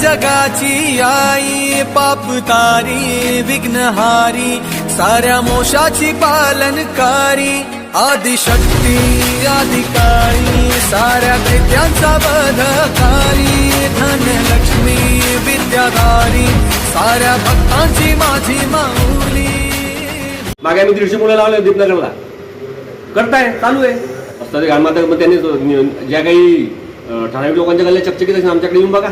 जगाची आई पाप तारी विघ्नहारी साऱ्या मोशाची पालनकारी आदिशक्ती अधिकारी साऱ्या दैत्यांचा वधकारी धनलक्ष्मी विद्याधारी साऱ्या भक्तांची माझी माऊली. मागे आम्ही दीडशे मुलं लावले दीपनगरला. करताय चालू आहे. असतं ते घाण मात्र मग त्यांनी ज्या काही ठराविक लोकांच्या गल्ल्या चकचकीत असेल आमच्याकडे येऊन बघा.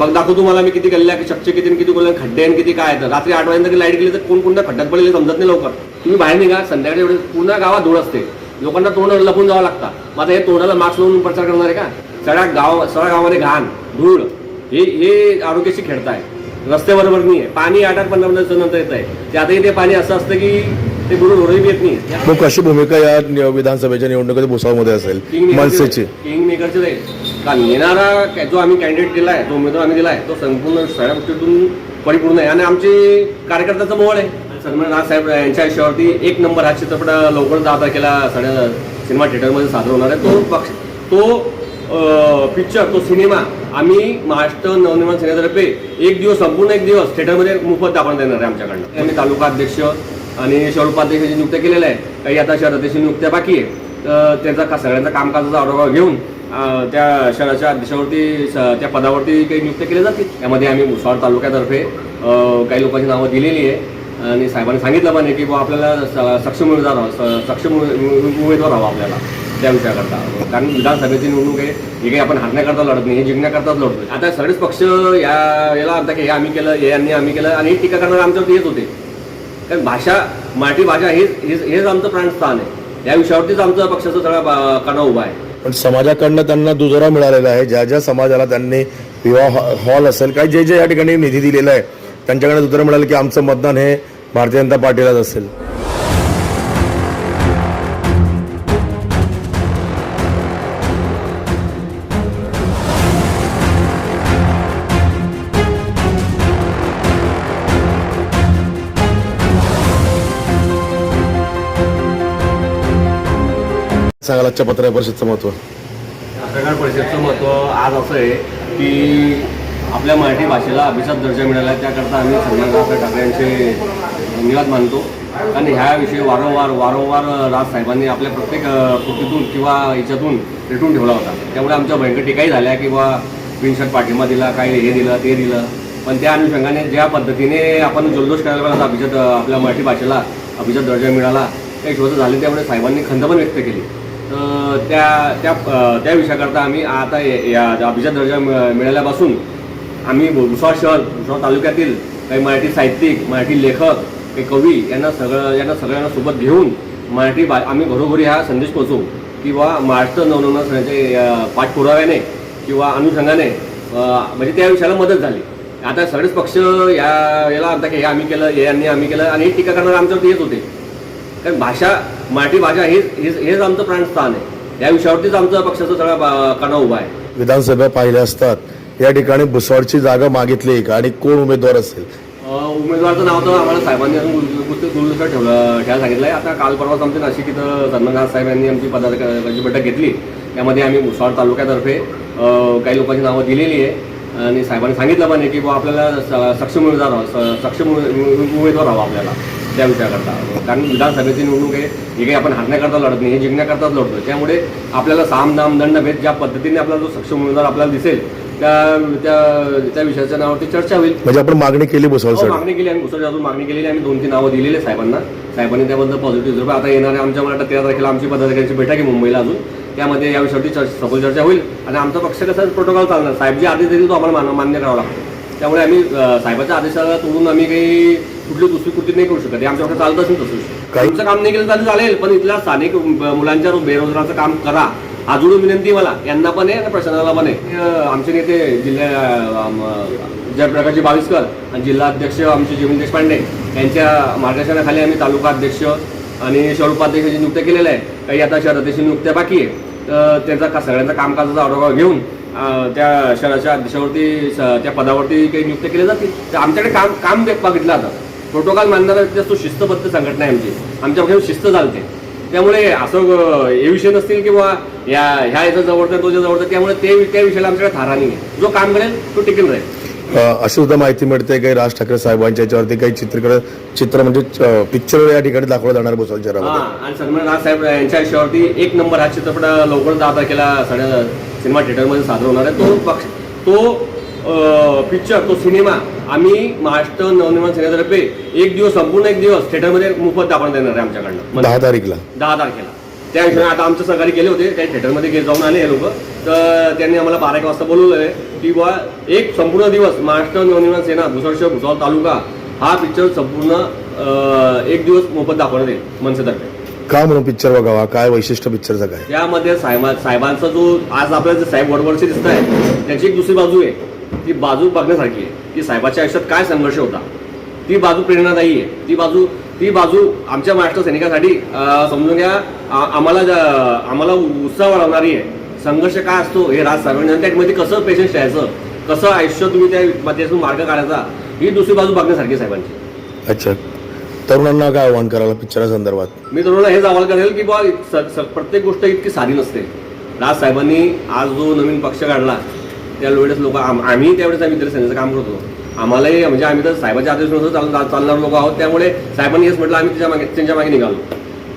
बघ दाखव तुम्हाला मी किती गल्ल्या चकचकीत आणि किती गल्ल्या खड्डे आणि किती काय आहेत. रात्री आठ वाजता लाइट गेली तर कोण कोणत्या खड्ड्यात पडलेले समजत नाही लवकर. तुम्ही बाहेर निघा संध्याकाळी एवढे पूर्ण गावात धूळ असते. लोकांना तोंड लपून जावं लागतं. मग आता हे तोंडाला मास्क लावून प्रचार करणार आहे का? सगळ्या गाव सगळ्या गावामध्ये घाण धूळ. हे हे आरोग्याशी खेळताय. रस्ते बरोबर नाही आहे पाणी आठ आठ पंधरा पंधरा नंतर येत आहे. ते आता ते पाणी असं असतं की ते होरही येत नाही मग कशी भूमिका या विधानसभेच्या निवडणुकीत भुसावळमध्ये असेल? किंग मनसेची. किंग मेकरचे नाही का येणारा काय- जो आम्ही कॅन्डिडेट आहे जो उमेदवार आम्ही दिला आहे तो संपूर्ण सगळ्या गोष्टीतून परिपूर्ण आहे. आणि आमची कार्यकर्त्याचं मोहळ आहे. सन्मान राजसाहेब यांच्या आयुष्यावरती एक नंबर हा चित्रपट लवकरच दहा केला सगळ्या सिनेमा थिएटरमध्ये सादर होणार आहे. तो पक्ष तो पिक्चर तो सिनेमा आम्ही महाराष्ट्र नवनिर्माण सेनेतर्फे एक दिवस संपूर्ण एक दिवस थिएटरमध्ये मोफत दाखवण्यात देणार आहे आमच्याकडनं. आम्ही तालुका अध्यक्ष आणि शहरोपाध्यक्ष नियुक्त्या केलेलं आहे काही आता शहराध्यक्ष नियुक्त्या बाकी आहे तर त्यांचा का सगळ्यांचा कामकाजाचा आढावा घेऊन त्या शहराच्या अध्यक्षावरती स- त्या पदावरती काही नियुक्त केले जातील. त्यामध्ये आम्ही मुसवाड तालुक्यातर्फे काही लोकांची नावं दिलेली आहे. आणि साहेबांनी सांगितलं म्हणे की बुवा आपल्याला स- सक्षम उमेदवार हवा स- सक्षम उमेदवार हवा आपल्याला त्या विषयाकरता. कारण विधानसभेची निवडणूक आहे हे काही आपण हारण्याकरता लढत नाही हे जिंकण्याकरताच लढतो आता सगळेच पक्ष या याला आता की हे आम्ही केलं हे यांनी आम्ही केलं आणि हे टीका करणारे आमच्यावरती येत होते. कारण भाषा मराठी भाषा हेच हेच हेच आमचं प्राणस्थान आहे. या विषयावरतीच आमचं पक्षाचं सगळा कणा उभा आहे. पण समाजाकडनं त्यांना दुजोरा मिळालेला आहे. ज्या ज्या समाजाला त्यांनी विवाह हॉल असेल काय जे जे या ठिकाणी निधी दिलेला आहे त्यांच्याकडे दुजोरा मिळालं की आमचं मतदान हे भारतीय जनता पार्टीलाच असेल. सांगाल आजच्या पत्रकार परिषदचं महत्त्व. पत्रकार परिषदचं महत्त्व आज असं आहे की आपल्या मराठी भाषेला अभिजात दर्जा मिळाला आहे त्याकरता आम्ही सन्मान राजसाहेब ठाकरे यांचे निवाद मानतो. कारण ह्याविषयी वारंवार वारंवार राजसाहेबांनी आपल्या प्रत्येक कृतीतून किंवा याच्यातून रेटून ठेवला होता. त्यामुळे आमच्या भयंकर टीकाही झाल्या किंवा बिनशर्ट पाठिंबा दिला काही हे दिलं ते दिलं. पण त्या अनुषंगाने ज्या पद्धतीने आपण जल्लोष करायला पाहिजे होता अभिजात आपल्या मराठी भाषेला अभिजात दर्जा मिळाला त्या हिशोबाचं झाले त्यामुळे साहेबांनी खंत पण व्यक्त केली. तर त्या त्या त्या विषयाकरता आम्ही आता या- अभिजात दर्जा मिळाल्यापासून आम्ही भुसावळ शहर भुसावळ तालुक्यातील काही मराठी साहित्यिक मराठी लेखक काही कवी यांना सगळं यांना सगळ्यांना सोबत घेऊन मराठी बा आम्ही घरोघरी हा संदेश पोचवू किंवा महाराष्ट्र नवनिर्माण सेनेचे पाठपुराव्याने किंवा अनुषंगाने म्हणजे त्या विषयाला मदत झाली. आता सगळेच पक्ष या याला म्हणतात की हे आम्ही केलं हे यांनी आम्ही केलं आणि हे टीका करणारे आमच्यावरती येत होते. कारण भाषा मराठी भाषा हेच हेच हेच आमचं प्राणस्थान आहे. या विषयावरतीच आमचं पक्षाचं सगळा बा- कणा उभा आहे. विधानसभा पाहिल्या असतात. या ठिकाणी भुसावळची जागा मागितली का आणि कोण उमेदवार असेल? उमेदवारचं नाव तर आम्हाला साहेबांनी अजून दुरुस्त ठेवलं ठेवायला सांगितलं आहे. आता काल परवाच आमच्या नाशिक इथं सन्मानराज साहेब यांनी आमची पदाधिकाऱ्यांची बैठक घेतली त्यामध्ये आम्ही मुसवाड तालुक्यातर्फे काही लोकांची नावं दिलेली आहे. आणि साहेबांनी सांगितलं पण आहे की बुवा आपल्याला सक्षम उमेदवार सक्षम उमे- उमेदवार हवा आपल्याला. त्या विषयाकरता. कारण विधानसभेची निवडणूक आहे हे काही आपण हारण्याकरता लढत नाही हे जिंकण्याकरताच लढतोय. त्यामुळे आपल्याला साम दाम दंड भेद ज्या पद्धतीने आपल्याला जो सक्षम उमेदवार आपल्याला दिसेल त्या त्या त्या विषयाच्या नावावरती चर्चा होईल. म्हणजे आपण मागणी केली हो, भुसावळसाठी मागणी केली आम्ही घुसळ अजून मागणी केलेली. आम्ही दोन तीन नावं दिलेली आहे साहेबांना. साहेबांनी त्याबद्दल पॉझिटिव्ह रिझल्ट आता येणाऱ्या आमच्या मला तेरा तारखेला आमची पदाधिकाऱ्यांची बैठक आहे मुंबईला अजून. त्यामध्ये या विषयावरती चर्चा सखोल चर्चा होईल. आणि आमचा पक्ष कसा प्रोटोकॉल चालणार. साहेब जे आदेश देतील तो आम्हाला मान- मान्य करावा लागतो. त्यामुळे आम्ही साहेबाच्या आदेशाला तोडून आम्ही काही कुठली दुसरी कृती नाही करू शकत. हे आमच्याकडे चालतच नाही तसं. तुमचं काम नाही केलं तरी चालेल पण इथल्या स्थानिक मुलांच्या बेरोजगाराचं काम करा. अजून विनंती मला यांना पण आहे आणि प्रशासनाला पण आहे. आमचे नेते जिल्हा जयप्रकाशजी बाविस्कर आणि जिल्हा अध्यक्ष आमचे जीवन देशपांडे यांच्या मार्गदर्शनाखाली आम्ही तालुका अध्यक्ष आणि शहर उपाध्यक्ष नियुक्त केलेलं आहे काही आता शहर अध्यक्ष नियुक्त्या बाकी आहे. तर त्यांचा का सगळ्यांचा कामकाजाचा आढावा घेऊन त्या शहराच्या अध्यक्षावरती त्या पदावरती काही नियुक्त केले जातील. तर आमच्याकडे काम काम बघितलं आता. प्रोटोकॉल मानणारा जास्त शिस्तबद्ध संघटना आहे आमची. आमच्याकडे शिस्त चालते. त्यामुळे असं हे विषय नसतील की बुवा या ह्या याचा जवळचा तो जवळचा त्यामुळे ते त्या विषयाला आमच्याकडे थारा नाही आहे जो काम करेल तो टिकून राहील. अशी सुद्धा माहिती मिळते काही राज ठाकरे साहेबांच्या याच्यावरती काही चित्रकड चित्र म्हणजे पिक्चर या ठिकाणी दाखवलं जाणार भुसावळ शहरामध्ये. आणि सन्मान राज साहेब यांच्या विषयावरती एक नंबर हा चित्रपट लवकर दहा तारखेला साडे सिनेमा थिएटरमध्ये सादर होणार आहे. तो पक्ष तो पिक्चर तो सिनेमा आम्ही महाराष्ट्र नवनिर्माण सेनेतर्फे एक दिवस संपूर्ण एक दिवस थिएटरमध्ये मोफत दाखवण्यात येणार आहे आमच्याकडनं. दहा तारीखला. दहा तारखेला. त्या हिशोबाने आता आमचे सहकारी गेले होते काही थिएटरमध्ये गे जाऊन आले हे लोक. तर त्यांनी आम्हाला बारा एक वाजता बोलवलं आहे की बुवा एक संपूर्ण दिवस महाराष्ट्र नवनिर्माण सेना भुसावळ शहर भुसावळ तालुका हा पिक्चर संपूर्ण एक दिवस मोफत दाखवण्यात येईल मनसेतर्फे. का म्हणून पिक्चर बघावा? काय वैशिष्ट्य पिक्चरचं काय? त्यामध्ये साहेबा साहेबांचा जो आज आपल्याला जे साहेब वडवडचे दिसत आहे त्याची एक दुसरी बाजू आहे. ती बाजू बघण्यासारखी आहे. की साहेबाच्या आयुष्यात काय संघर्ष होता? ती बाजू प्रेरणादायी आहे ती बाजू ती बाजू आमच्या महाराष्ट्र सैनिकासाठी समजून घ्या आम्हाला आम्हाला उत्साह वाढवणारी आहे. संघर्ष काय असतो हे राज साहेबांनी त्यामध्ये कसं पेशन्स ठेवायचं? कसं आयुष्य तुम्ही त्या त्यातून मार्ग काढायचा? ही दुसरी बाजू बघण्यासारखी साहेबांची. अच्छा. तरुणांना काय आव्हान करायला पिक्चरा संदर्भात? मी तुम्हाला हेच आवाहन करेल की बा प्रत्येक गोष्ट इतकी साधी नसते. राज साहेबांनी आज जो नवीन पक्ष काढला त्यावेळेस लोक आम्ही त्यावेळेस आम्ही इतर सेनेचं काम करतो आम्हालाही म्हणजे आम्ही तर साहेबाच्या आदेशानुसार चाल चालणार लोक आहोत. त्यामुळे साहेबांनी हेच म्हटलं आम्ही त्याच्यामागे त्यांच्या मागे निघालो.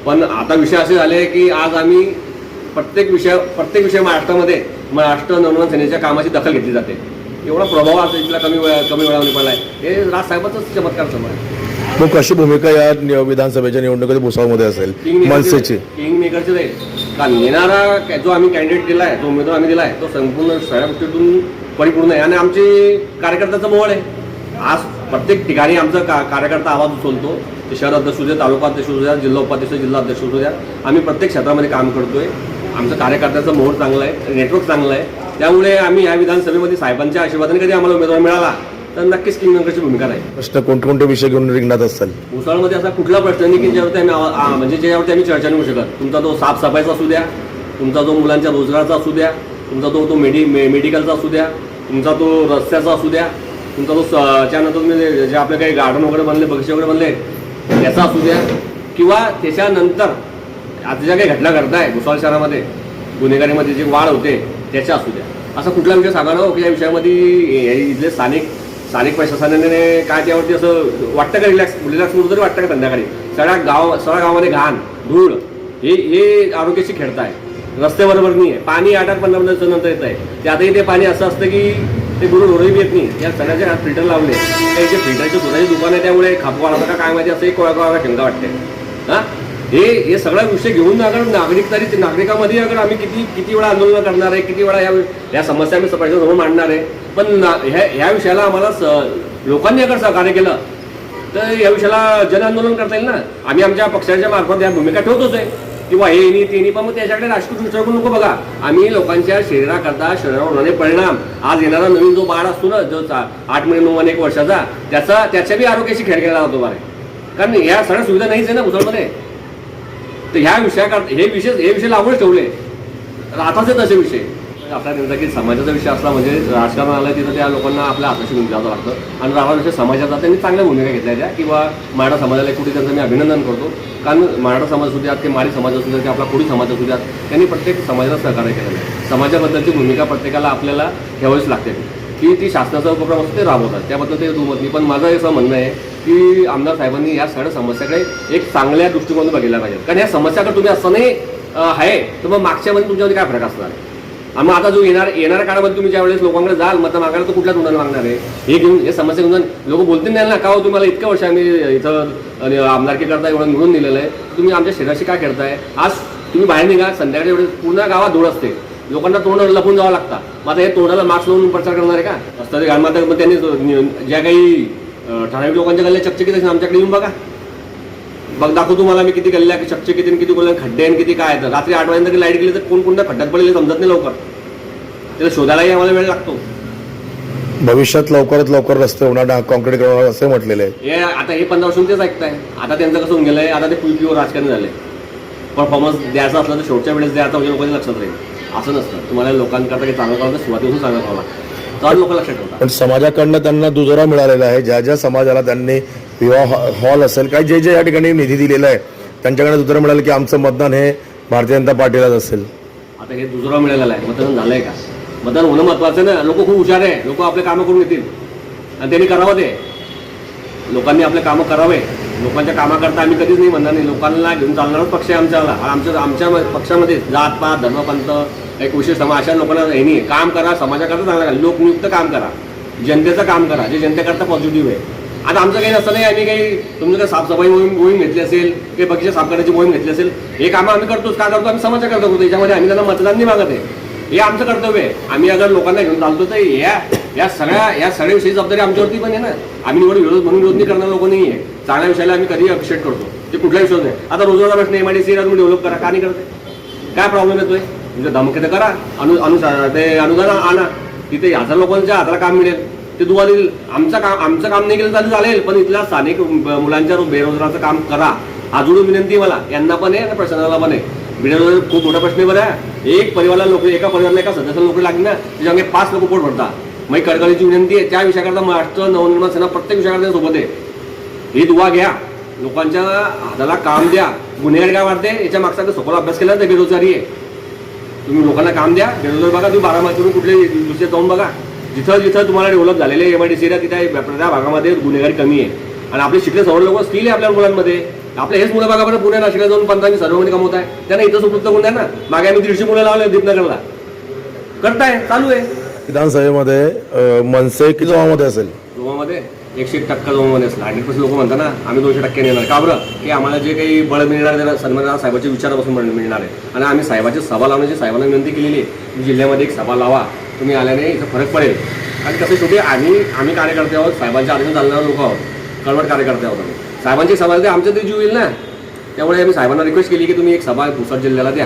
पण आता विषय असे झाले की आज आम्ही प्रत्येक विषय प्रत्येक विषय महाराष्ट्रामध्ये महाराष्ट्र नवनिर्माण सेनेच्या कामाची दखल घेतली जाते. एवढा प्रभाव आज इथला कमी वेळा कमी वेळामध्ये पडलाय हे राज साहेबाचाच चमत्कार समोर आहे. मग कशी भूमिका या विधानसभेच्या निवडणुकीत भुसावळमध्ये असेल? किंग मनसेची. किंग मेकरचे राहील कारण येणारा काय- जो आम्ही कॅन्डिडेट आहे जो उमेदवार आम्ही दिला आहे तो संपूर्ण सगळ्या गोष्टीतून परिपूर्ण आहे. आणि आमची कार्यकर्त्याचं मोहळ आहे. आज प्रत्येक ठिकाणी आमचा का कार्यकर्ता आवाज उचलतो. ते शहर अध्यक्ष होऊ द्या तालुका अध्यक्ष होऊ द्या जिल्हा उपाध्यक्ष जिल्हा अध्यक्ष होऊ द्या. आम्ही प्रत्येक क्षेत्रामध्ये काम करतोय. आमचं कार्यकर्त्याचं मोड चांगलं आहे नेटवर्क चांगलं आहे. त्यामुळे आम्ही या विधानसभेमध्ये साहेबांच्या आशीर्वादाने कधी आम्हाला उमेदवार मिळाला? तर नक्कीच किंग मेकरची भूमिका राहील. प्रश्न कोणकोणते विषय घेऊन रिंगणात असतील मुसळमध्ये असा कुठला प्रश्न नाही की ज्यावरती आम्ही आवा- आ- म्हणजे ज्यावरती आम्ही चर्चा नाही करू शकत. तुमचा तो साफसफाईचा असू द्या तुमचा जो मुलांच्या रोजगाराचा असू द्या तुमचा तो तो मेडि मे मेडिकलचा असू द्या तुमचा तो रस्त्याचा असू द्या तुमचा तो स- त्यानंतर तुम्ही जे- आपले काही गार्डन वगैरे बनले बगीचे वगैरे बनले त्याचा असू द्या. किंवा त्याच्यानंतर आता ज्या काही घटना घडताय भुसावळ शहरामध्ये गुन्हेगारीमध्ये जी वाढ होते त्याच्या असू द्या. असा कुठला विषय सांगा ना हो की या विषयामध्ये हे इथले स्थानिक स्थानिक प्रशासनाने काय त्यावरती असं वाटतं का रिलॅक्स रिलॅक्स म्हणून तरी वाटतं का संध्याकाळी सगळ्या गाव सगळ्या गावामध्ये घाण धूळ हे हे आरोग्याशी खेळताय. रस्ते बरोबर नाही आहे पाणी आठ आठ पंधरा पंधरा नंतर येत आहे ते आताही ते पाणी असं असतं की ते गुरु रोडही येत नाही. या सगळ्याच्या हात फिल्टर लावले. काही फिल्टरची फिल्टरचे दुधाचे दुकान आहे त्यामुळे खापवा का काय माहिती असं एक कोळा कोळा खेळता वाटते. हां? हे हे सगळा विषय घेऊन अगर नागरिक तरी नागरिकामध्ये अगर आम्ही किती किती वेळा आंदोलन करणार आहे किती वेळा या या समस्या आम्ही प्रशासनासमोर मांडणार आहे पण ना- ह्या ह्या विषयाला आम्हाला स- लोकांनी अगर सहकार्य केलं तर या विषयाला जन आंदोलन करता येईल ना. आम्ही आमच्या पक्षाच्या मार्फत या भूमिका ठेवतोच आहे. किंवा हे नाही ते पण मग त्याच्याकडे राजकीय दृष्टिकोन नको बघा. आम्ही लोकांच्या शरीराकरता शरीरावर होणारे परिणाम. आज येणारा नवीन जो बाळ असतो ना जो आठ महिने नऊ महिने एक वर्षाचा त्याचा त्याच्या बी आरोग्याशी खेळ केला जातो बारे कारण ह्या सगळ्या सुविधा नाहीच आहे ना मुसळमध्ये. तर ह्या विषयाकरता हे विषय हे विषय लागूनच ठेवले. तर आताच आहेत असे विषय. आपल्या त्यांचा की समाजाचा विषय असला म्हणजे राजकारण आलं तिथं त्या लोकांना आपल्या हाताशी घेऊन जावं लागतं आणि राहणार विषय समाजाचा त्यांनी चांगल्या भूमिका घेतल्या त्या किंवा मराठा समाजाला कुठे त्यांचं मी अभिनंदन करतो. कारण मराठा समाज असू द्यात की माडी समाज असू द्या की आपला कोळी समाज असू द्यात त्यांनी प्रत्येक समाजाला सहकार्य केलेलं आहे. समाजाबद्दलची भूमिका प्रत्येकाला आपल्याला ठेवावीच लागते. की ती शासनाचा उपक्रम असतो ते राबवतात. त्याबद्दल ते दुमत. नाही पण माझं असं म्हणणं आहे की आमदार साहेबांनी या सगळ्या समस्याकडे एक चांगल्या दृष्टिकोनातून बघितला पाहिजे. कारण या समस्याकडे तुम्ही असं नाही आहे तर मग मागच्या मध्ये तुमच्यामध्ये काय फरक असणार आहे? आणि मग आता जो येणार येणाऱ्या काळामध्ये तुम्ही ज्यावेळेस लोकांकडे जाल मत मागायला तर कुठल्या तोंडाला मागणार आहे? हे घेऊन हे समस्या घेऊन लोक बोलतील नाही ना का हो तुम्हाला इतक्या वर्ष आम्ही इथं आमदारकी करता एवढं निवडून दिलेलं आहे. तुम्ही आमच्या शरीराशी काय खेळताय? आज तुम्ही बाहेर निघा संध्याकाळी एवढे पूर्ण गावात धूळ असते. लोकांना तोंड लपून जावं लागतं. मग आता हे तोंडाला मास्क लावून प्रचार करणार आहे का? असतं ते मग त्यांनी ज्या काही ठराविक लोकांच्या गल्ल्या चकचकीत असेल आमच्याकडे येऊन बघा. बघ दाखव तुम्हाला मी किती गल्ल्या चकचे किती आणि किती गल्ल्या खड्डे आणि किती काय आहेत. रात्री आठ वाजेनंतर लाइट गेली तर कोण कोणत्या खड्ड्यात पडलेले समजत नाही लवकर. त्याला शोधायलाही आम्हाला वेळ लागतो. भविष्यात लवकरात लवकर रस्ते होणार कॉन्क्रीट करणार असे म्हटलेले आहे. हे आता हे पंधरा वर्षून तेच ऐकताय. आता त्यांचं कसं होऊन गेलंय आता ते पी पीओ राजकारण झालंय. परफॉर्मन्स द्यायचा असलं तर शेवटच्या वेळेस द्यायचा म्हणजे लोकांच्या लक्षात राहील. असं नसतं. तुम्हाला लोकांकरता काही चांगलं करावं तर सुरुवातीपासून चांगलं करावं लागतं. पण समाजाकडनं त्यांना दुजोरा मिळालेला आहे. ज्या ज्या समाजाला त्यांनी विवाह हॉल असेल काय जे जे या ठिकाणी निधी दिलेला आहे त्यांच्याकडे उत्तर मिळालं की आमचं मतदान हे भारतीय जनता पार्टीलाच असेल. आता हे दुसरा मिळालेलं आहे. मतदान झालंय का? मतदान होणं महत्वाचं ना. लोक खूप हुशार आहे. लोक आपले कामं करून येतील आणि त्यांनी करावं ते. लोकांनी आपले कामं करावे. लोकांच्या कामाकरता आम्ही कधीच नाही म्हणणार नाही. लोकांना घेऊन चालणारच पक्ष आहे आमच्याला. आमच्या आमच्या पक्षामध्ये जात पात धर्मपंथ एक विशेष समाज अशा लोकांना हे नाही. काम करा समाजाकरता चांगलं करा लोकनियुक्त काम करा. जनतेचं काम करा जे जनतेकरता पॉझिटिव्ह आहे. आता आमचं काही नसतं नाही आम्ही काही तुमचं काही साफसफाई मोहीम मोहीम घेतली असेल काही बगीचा साफ करण्याची मोहीम घेतली असेल हे कामं आम्ही करतोच. का करतो? आम्ही समाजाकरता करतो. त्याच्यामध्ये आम्ही त्यांना मतदान नाही मागत आहे. हे आमचं कर्तव्य आहे. आम्ही अगर लोकांना घेऊन चालतो तर या या सगळ्या या सगळ्या विषयी जबाबदारी आमच्यावरती पण आहे ना. आम्ही निवड विरोध म्हणून विरोध नाही करणार लोक नाही आहे चांगल्या विषयाला आम्ही कधीही अप्रिशिएट करतो. ते कुठलाही विषय नाही. आता रोजगारचा प्रश्न एमआयडीसी तुम्ही डेव्हलप करा. का नाही करते? काय प्रॉब्लेम येतोय? म्हणजे धमके तर करा. अनु अनुसार ते अनुदान आणा. तिथे हजार लोकांच्या हाताला काम मिळेल. ते दुवा देईल आमचं काम आमचं काम नाही केलं तरी चालेल पण इथल्या स्थानिक मुलांच्या बेरोजगाराचं काम करा. अजून विनंती मला. यांना पण आहे आणि प्रशासनाला पण आहे. बेरोजगार खूप मोठा प्रश्न आहे बरं. आहे. एक परिवाराला नोकरी एका परिवाराला एका सदस्याला नोकरी लागली ना त्याच्यामध्ये मागे पाच लोक पोट भरतात. मग कडकडीची विनंती आहे. त्या विषयाकरता महाराष्ट्र नवनिर्माण सेना प्रत्येक विषयाकरता सोबत आहे. ही दुवा घ्या. लोकांच्या हाताला काम द्या. गुन्हेगारी काय वाढते? याच्या मागचा सखोल अभ्यास केला तर बेरोजगारी आहे. तुम्ही लोकांना काम द्या बेरोजगार बघा तुम्ही बारामतीवरून कुठले दुसरे जाऊन बघा. जिथं जिथं तुम्हाला डेव्हलप झालेले एम आय डी सीला तिथे त्या भागामध्ये गुन्हेगारी कमी आहे. आणि आपले शिकले सर्व लोक स्किल आहे आपल्या मुलांमध्ये. आपले हेच मुलं बघा बरं पुणे नाशिकला जाऊन पंधरावी सर्वमध्ये कमवत आहे. त्यांना इथं उपलब्ध करून द्या ना. मागे आम्ही दीडशे मुलं लावले दीपनगरला. करताय चालू आहे. विधानसभेमध्ये मनसे किती जमामध्ये असेल? जोमामध्ये एकशे एक टक्का जोमामध्ये असणार हंड्रेड पर्सेंट लोक म्हणतात ना आम्ही दोनशे टक्के नेणार का बरं? की आम्हाला जे काही बळ मिळणार त्याला सन्मान साहेबाच्या विचारापासून मिळणार आहे. आणि आम्ही साहेबाची सभा लावण्याची साहेबांना विनंती केलेली आहे. जिल्ह्यामध्ये एक सभा लावा. तुम्ही आल्याने इथं फरक पडेल. आणि कसं शेवटी आम्ही आम्ही कार्यकर्ते आहोत साहेबांच्या आधीने चालणारे लोक आहोत. कळवट कार्यकर्ते आहोत आम्ही. साहेबांची सभा ते आमच्या तरी जीव येईल ना? त्यामुळे आम्ही साहेबांना रिक्वेस्ट केली की तुम्ही एक सभा पुसद जिल्ह्याला द्या.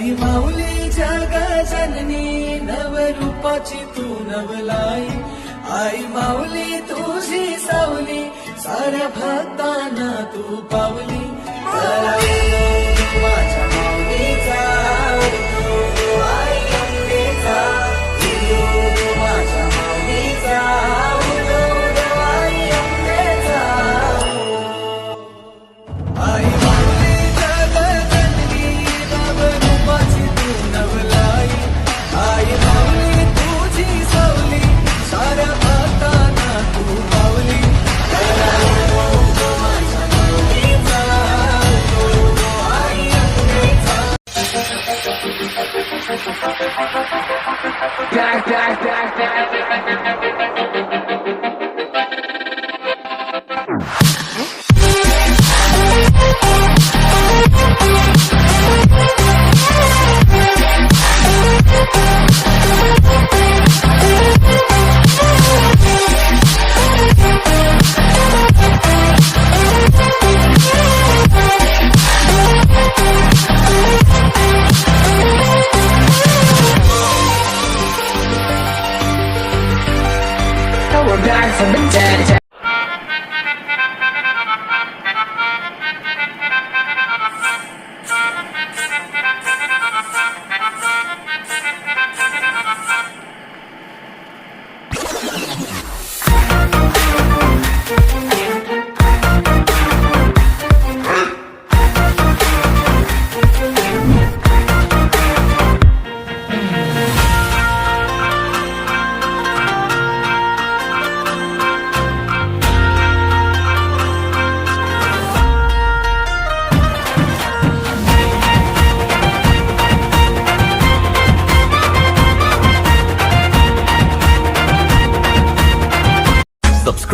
आई माऊली जग जननी नवरूपाची तू नवलाई. आई माऊली तुझी सावली साऱ्या भक्तांना तू पावली.